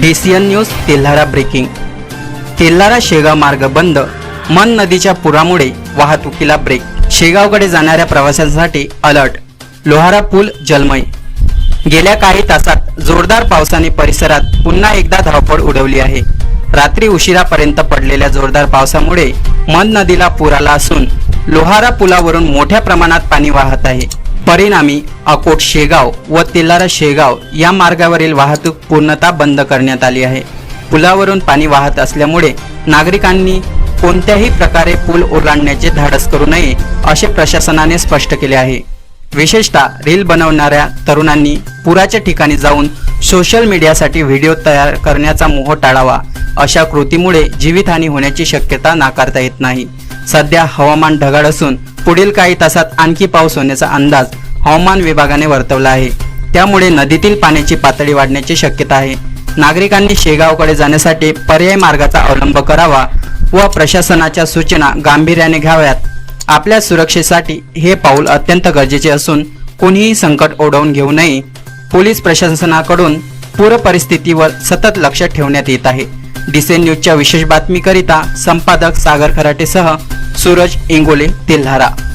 D C N news Telhara breaking. Telhara Shegaon मार्ग बंद. मन नदीच्या पुरामुळे वाहतुकीला ब्रेक. शेगावकडे जाणाऱ्या प्रवाशांसाठी अलर्ट. लोहारा पूल जलमय. गेल्या काही तासात जोरदार पावसाने परिसरात पुन्हा एकदा धावपळ उडवली आहे. रात्री उशिरापर्यंत पडलेल्या जोरदार पावसामुळे मन नदीला पूर आला असून लोहारा पुलावरून मोठ्या प्रमाणात पाणी वाहत आहे. परिणामी अकोट शेगाव व तेलारा शेगाव या मार्गावरील वाहतूक पूर्णतः बंद करण्यात आली आहे. पुलावरून पाणी वाहत असल्यामुळे नागरिकांनी कोणत्याही प्रकारे पूल ओलांडण्याचे धाडस करू नये असे प्रशासनाने स्पष्ट केले आहे. विशेषतः रील बनवणाऱ्या तरुणांनी पुराच्या ठिकाणी जाऊन सोशल मीडियासाठी व्हिडिओ तयार करण्याचा मोह टाळावा अशा कृतीमुळे जीवितहानी होण्याची शक्यता नाकारता येत नाही. सध्या हवामान ढगाळ असून पुढील काही तासात आणखी पाऊस होण्याचा अंदाज हवामान विभागाने वर्तवला आहे. त्यामुळे नदीतील पाण्याची पातळी वाढण्याची शक्यता आहे. नागरिकांनी शेगावकडे जाण्यासाठी पर्याय मार्गाचा अवलंब करावा व प्रशासनाच्या सूचना गांभीर्याने घ्याव्यात. आपल्या सुरक्षेसाठी हे पाऊल अत्यंत गरजेचे असून कोणीही संकट ओढवून घेऊ नये. पोलीस प्रशासनाकडून पूर परिस्थितीवर सतत लक्ष ठेवण्यात येत आहे. डिसेन न्यूजच्या विशेष बातमीकरिता संपादक सागर खराटेसह सूरज इंगोले तेल्हारा